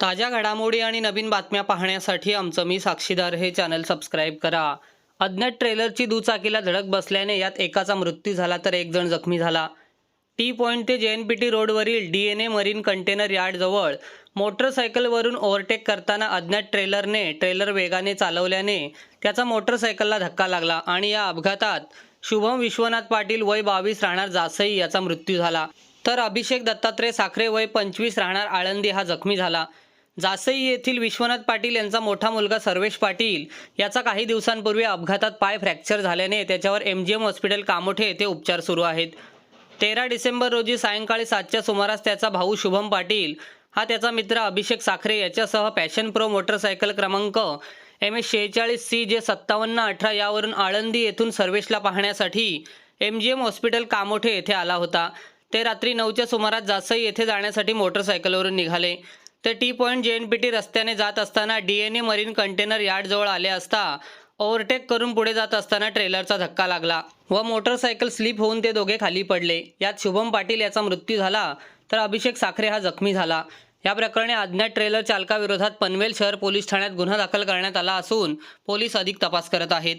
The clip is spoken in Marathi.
ताज्या घडामोडी आणि नवीन बातम्या पाहण्यासाठी आमचं मी साक्षीदार हे चॅनल सबस्क्राईब करा. अज्ञात ट्रेलरची दुचाकीला धडक बसल्याने यात एकाचा मृत्यू झाला तर एक जण जखमी झाला. टी पॉईंट ते जे एन पी टी रोडवरील D N A marine container यार्डजवळ मोटरसायकलवरून ओव्हरटेक करताना अज्ञात ट्रेलरने ट्रेलर वेगाने चालवल्याने त्याचा मोटरसायकलला धक्का लागला आणि या अपघातात शुभम विश्वनाथ पाटील वय बावीस राहणार जासई याचा मृत्यू झाला. तर अभिषेक दत्तात्रय साखरे वय पंचवीस राहणार आळंदी हा जखमी झाला. जासई येथील विश्वनाथ पाटील यांचा मोठा मुलगा सर्वेश पाटील याचा काही दिवसांपूर्वी अपघातात पाय फ्रॅक्चर झाल्याने त्याच्यावर M G M hospital Kamothe येथे उपचार सुरू आहेत. तेरा डिसेंबर रोजी सायंकाळी सातच्या सुमारास त्याचा भाऊ शुभम पाटील हा त्याचा मित्र अभिषेक साखरे याच्यासह पॅशन प्रो मोटरसायकल क्रमांक एम एस शेहेचाळीस सी जे सत्तावन्न अठरा यावरून आळंदी येथून सर्वेशला पाहण्यासाठी M G M hospital Kamothe येथे आला होता. ते रात्री नऊच्या सुमारास जासई येथे जाण्यासाठी मोटरसायकलवरून निघाले. ते T point J N P T रस्त्याने जात असताना D N A marine container यार्डजवळ आले असता ओव्हरटेक करून पुढे जात असताना ट्रेलरचा धक्का लागला व मोटरसायकल स्लिप होऊन ते दोघे खाली पडले. यात शुभम पाटील याचा मृत्यू झाला तर अभिषेक साखरे हा जखमी झाला. या प्रकरणी अज्ञात ट्रेलर चालकाविरोधात पनवेल शहर पोलीस ठाण्यात गुन्हा दाखल करण्यात आला असून पोलीस अधिक तपास करत आहेत.